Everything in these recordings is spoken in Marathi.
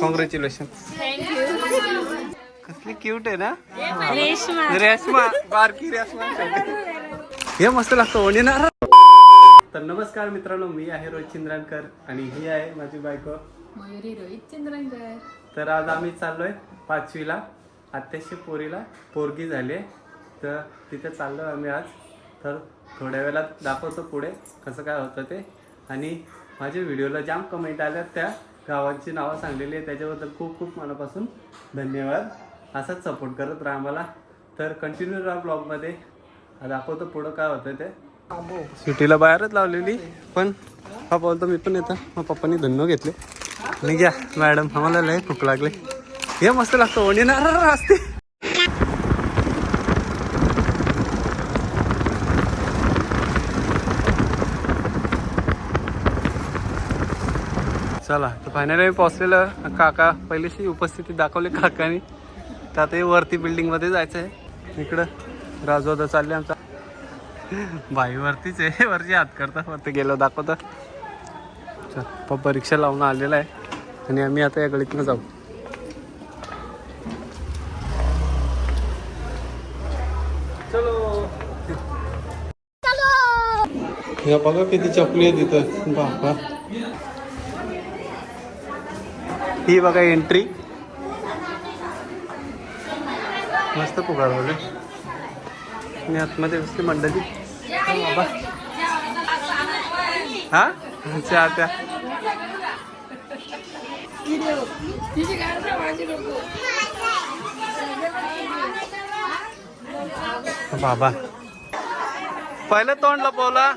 कॉंग्रॅच्युलेशन कसली क्यूट आहे ना? रेशमा. रेशमा. बारकी रेशमा. हे मस्त लागतं ओणी ना. तर नमस्कार मित्रांनो मी आहे रोहित चिंद्रांकर आणि ही आहे माझी बायको. मयुरी रोहित चंद्रंकर तर आज आम्ही चाललोय पाचवीला आत्याशी पोरीला पोरगी झाली. तर तिथे चाललो आम्ही आज. तर थोड्या वेळात दाखवतो पुढे कसं काय होतं ते. आणि माझ्या व्हिडिओला जाम कमेंट आल्या त्या. गावांची नावं सांगलेली आहे त्याच्याबद्दल खूप खूप मनापासून धन्यवाद. असाच सपोर्ट करत राहा आम्हाला. तर कंटिन्यू राहा ब्लॉगमध्ये दाखवतो पुढं काय होतं ते. सिटीला बाहेरच लावलेली पण हा बोलतो मी पण येतं. मग पप्पांनी धन्य घेतले. आणि घ्या मॅडम. आम्हाला लय भूक लागले. हे मस्त लागतं. ओणी ना असते. चला तर फायनली आम्ही पोहोचलेलं काका पहिलीशी उपस्थिती दाखवली काकानी. तर आता वरती बिल्डिंगमध्ये जायचं आहे इकडं राजवादा चालले आमचा. बाई वरतीच आहे वरची हात करता. वरती गेलो दाखवता. चल पप्पा रिक्षा लावून आलेला आहे. आणि आम्ही आता या गळीतनं जाऊ. चलो. या बघा किती चपली आहे तिथं बापा. ही बघा एंट्री मस्त पुकारवले मी आतमध्ये बसली मंडळी. हा बाबा. हा? अच्छा त्या बाबा. पहिलं तोंड लपवला.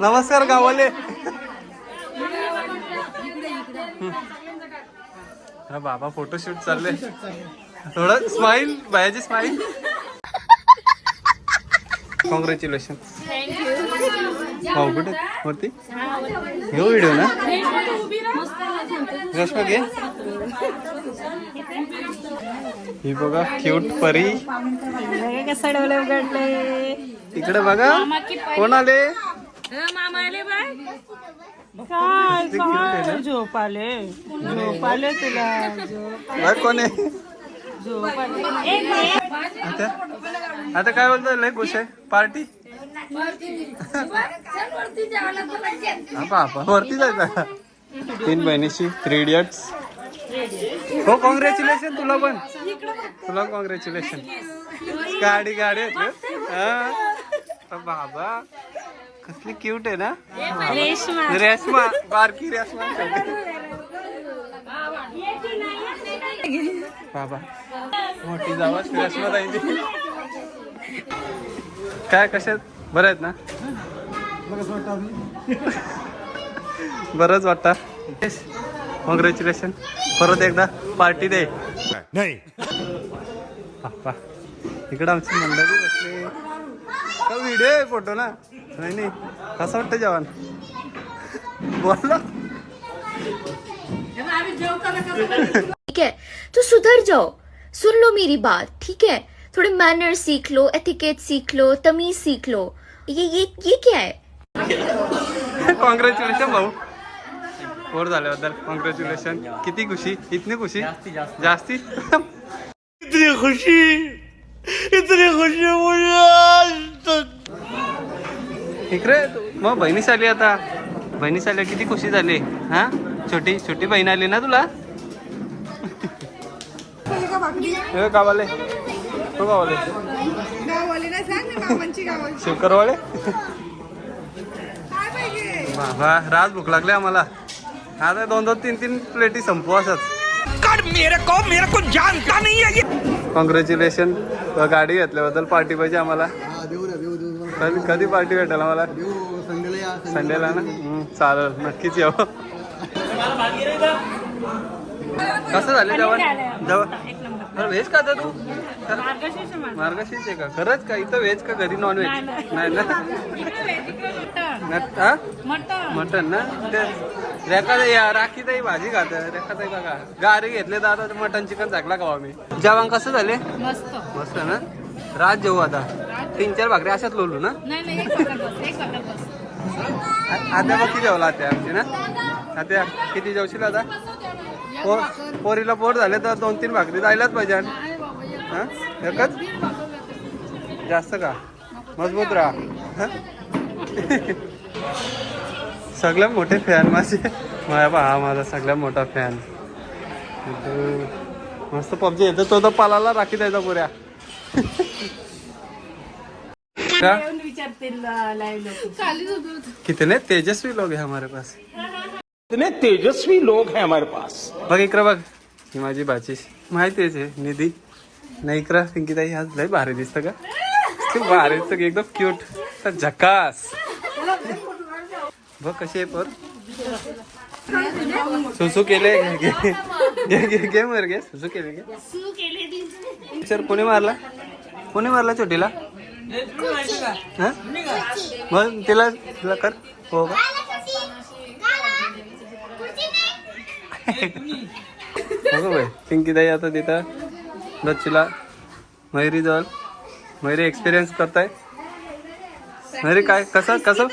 नमस्कार गावाले. हा बाबा फोटोशूट चालले. थोडं स्माईल बायाची स्माईल कॉंग्रॅच्युलेशन हो कुठे? वरती? घेऊ व्हिडिओ ना? रश्मा घे? ही बघा क्यूट परी. कसं डोले उघडले. इकडे बघा. कोण आले? काय काय? झोप आले झोप आले तुला. बाय कोण आहे? आता? आता काय बोलतोय? लय खुश आहे. पार्टी? वरती जायचा तीन बहिणीशी थ्री इडियट्स हो कॉंग्रॅच्युलेशन तुला पण. तुला कॉंग्रॅच्युलेशन गाडी गाडी. हा. बाबा. कसली क्यूट आहे ना? रेशमा. रेशमा बारकी रेशमा. बाबा मोठी जावा रेशमा ताईंची काय कशात? बरं आहेत ना? बरंच वाटतं. कॉंग्रॅच्युलेशन परत एकदा पार्टी दे. नाही. इकडं आमची मंडळी बसले. का व्हिडिओ आहे फ़ोटो ना? नाही नाही. कसं वाटतं जेवण बोलला ठीक है तो सुधर जाओ. सुन लो मेरी बात ठीक है? थोड़े मैनर सीख लो एथिकेट सीख लो तमीज सीख लो. ये ये ये क्या है? कॉंग्रॅच्युलेशन भाऊ पोर झाल्याबद्दल कॉंग्रॅच्युलेशन किती खुशी? इतनी खुशी? जास्ती? इतनी खुशी. इकडे तू- मग बहिणीस आली आता. बहिणीस आली किती खुशी झाली. हा? छोटी छोटी बहीण आली ना तुला? गावाले. हो गावाले. शिवकरवाळे बाबा राज भूक लागली आम्हाला. आता दोन दोन तीन तीन प्लेटी संपू असत. मेरे को मेरे को जानता नहीं है ये. कॉंग्रॅच्युलेशन गाडी घेतल्याबद्दल पार्टी पाहिजे आम्हाला. कधी कधी पार्टी भेटेल आम्हाला. संडेला ना? चालेल नक्कीच येऊ. कसं झाले जेवण? जेवण? व्हेज का आता तू? मार्गशीर्ष आहे का? खरंच का? इथं व्हेज का घरी नॉन व्हेज नाही. ना? मटन ना? ते रेखा या राखी ताई भाजी खात. रेखा ताई बघा. गारी घेतले तर आता मटन चिकन चाकला खावा मी जेवण कसं झाले? मस्त. मस्त ना? रात जेवू आता. तीन चार भाकरी अशाच लोलू ना? आता मग किती जेवला आता आमची ना? आता किती जेवशील आता? पोर पोरीला पोर झाले तर दोन तीन भाकरी जायलाच पाहिजे. हा? एकच? जास्त का? मजबूत राहा? सगळ्यात मोठे फॅन माझे. माझ्या हा माझा सगळ्यात मोठा फॅन मस्त पबजी येतो तो तर पालाला राखी द्यायचा पुऱ्या. का? कितने तेजस्वी लोग हैं हमारे पास? इतने तेजस्वी लोग हैं हमारे पास। बघ इकडं बघ ही माझी बाची. माहितीच आहे निधी. नाही इकडं पिंकीताई आज लय भारी दिसतं का? खूप भारी दिसतं की एकदम क्यूट झकास. बघ कशी आहे पर. सुसू केले. घे घे मर घे सुसू केले सर कोणी मारला? कोणी मारला छोटीला? हा? मग तिला तिला कर. हो का? बघू बाई? पिंकी ताई आता तिथं बच्चूला मयुरी जवळ. मयुरी एक्सपिरियन्स करताय. मयुरी काय? कसं कसं?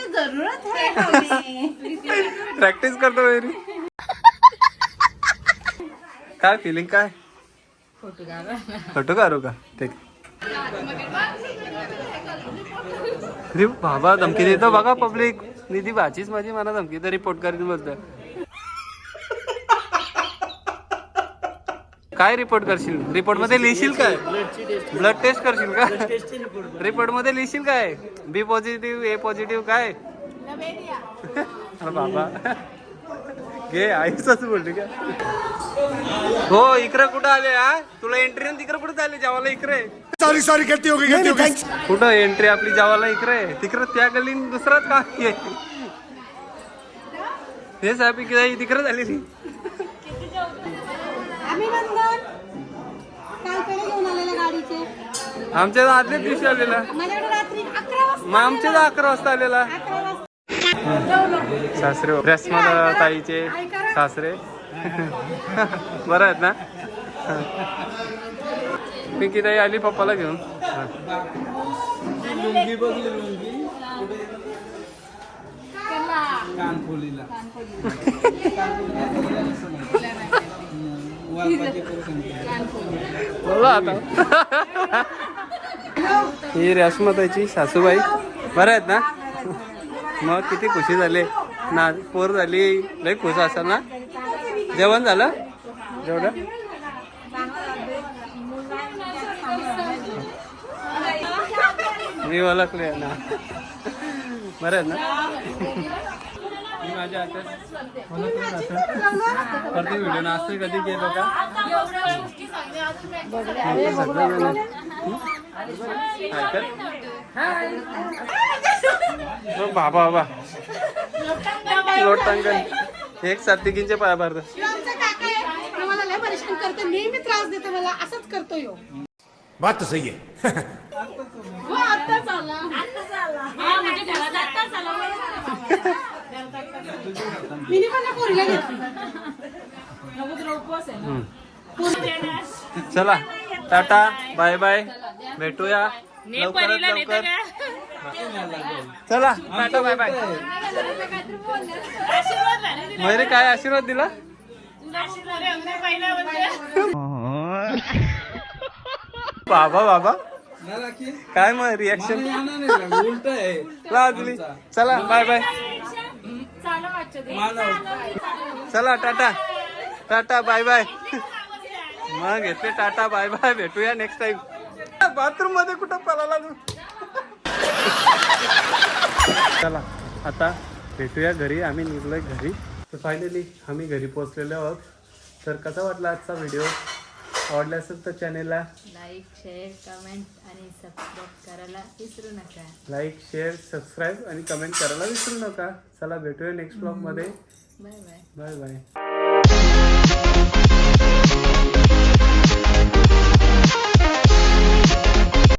प्रॅक्टिस करतो मयुरी. काय फिलिंग काय? फोटो काढू का? ठीक. अरे बाबा धमकी देतो. बघा पब्लिक निधी भाचीच माझी मला धमकी तर रिपोर्ट करीत बोलतोय. काय रिपोर्ट करशील? रिपोर्टमध्ये लिहिशील काय? ब्लड टेस्ट करशील का? रिपोर्टमध्ये लिहिशील काय? बी पॉझिटिव्ह ए पॉझिटिव्ह काय? अरे बाबा. घे आईच बोलली का? हो इकडे कुठं आले हा? तुला एंट्री तिकडे कुठे आले जेवायला इकडे सॉरी सॉरी गलती हो गई गलती हो गई. कुठं एंट्री आपली जेवायला इकडे तिकडे त्या गल्लीन दुसराच का आहे? हे साहेब की तिकडे झालेली. आमच्या आदल्या दिवशी आलेला. मग आमच्या तर अकरा वाजता. आलेला सासरे रश्मा ताईचे सासरे. बरं आहेत ना? पिंकी ताई आली पप्पाला घेऊन. बोला आता. ही रेशमाताईची सासूबाई. बरं आहेत ना? मग किती खुशी झाले. ना पोर झाली. लय खुश असाल ना? जेवण झालं? जेवढं मी ओळखले ना. बरं ना? मी माझ्या हातात ओळखले असं. प्रत्येक व्हिडिओ ना असं कधी केलं का? बाबा बाबा. लोट टांगण एक सात तिघींचे पाया भरत आमचा काका आहे. मला लय परेशान करतो. नेहमी त्रास देतो मला. असंच करतो यो बात तो सही है हो आत्ताच आला. पोरीला घेतली चला टाटा. Bye bye. भेटूया. लवकरात लवकर. चला टाटा बाय बाय मयुरी काय आशीर्वाद दिला? बाबा बाबा. काय मग रिॲक्शन लाजली चला बाय बाय चला टाटा. टाटा बाय बाय मग येते टाटा बाय बाय भेटूया नेक्स्ट टाइम बाथरूममध्ये कुठं पळाला तू? चला आता भेटूया घरी. आम्ही निघलोय घरी. तर फायनली आम्ही घरी पोहोचलेलो आहोत. तर कसा वाटला आजचा व्हिडिओ आवडला असेल तर चॅनेलला लाईक शेअर कमेंट आणि सबस्क्राईब करायला विसरू नका. लाईक शेअर सबस्क्राईब आणि कमेंट करायला विसरू नका. चला भेटूया नेक्स्ट ब्लॉगमध्ये बाय बाय बाय बाय